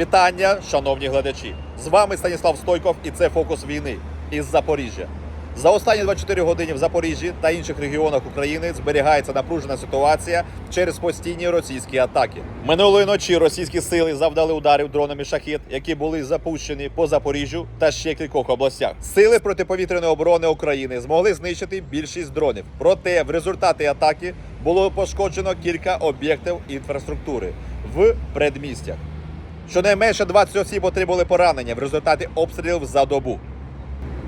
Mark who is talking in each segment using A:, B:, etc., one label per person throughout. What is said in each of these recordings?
A: Вітання, шановні глядачі! З вами Станіслав Стойков і це фокус війни із Запоріжжя. За останні 24 години в Запоріжжі та інших регіонах України зберігається напружена ситуація через постійні російські атаки. Минулої ночі російські сили завдали ударів дронами шахет, які були запущені по Запоріжжю та ще кількох областях. Сили протиповітряної оборони України змогли знищити більшість дронів. Проте в результаті атаки було пошкоджено кілька об'єктів інфраструктури в предмістях. Щонайменше 20 осіб отримали поранення в результаті обстрілів за добу.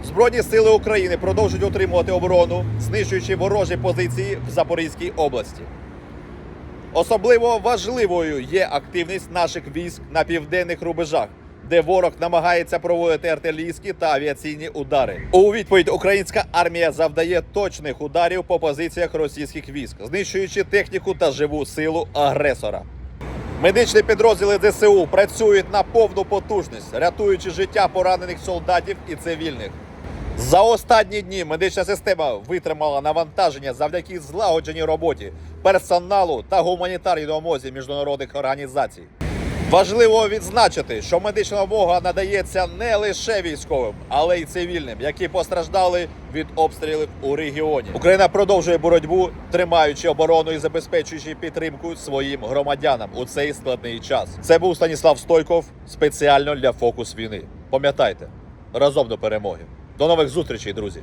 A: Збройні сили України продовжують утримувати оборону, знищуючи ворожі позиції в Запорізькій області. Особливо важливою є активність наших військ на південних рубежах, де ворог намагається проводити артилерійські та авіаційні удари. У відповідь українська армія завдає точних ударів по позиціях російських військ, знищуючи техніку та живу силу агресора. Медичні підрозділи ДСУ працюють на повну потужність, рятуючи життя поранених солдатів і цивільних. За останні дні медична система витримала навантаження завдяки злагодженій роботі персоналу та гуманітарній допомозі міжнародних організацій. Важливо відзначити, що медична допомога надається не лише військовим, але й цивільним, які постраждали від обстрілів у регіоні. Україна продовжує боротьбу, тримаючи оборону і забезпечуючи підтримку своїм громадянам у цей складний час. Це був Станіслав Стойков спеціально для фокус війни. Пам'ятайте, разом до перемоги. До нових зустрічей, друзі!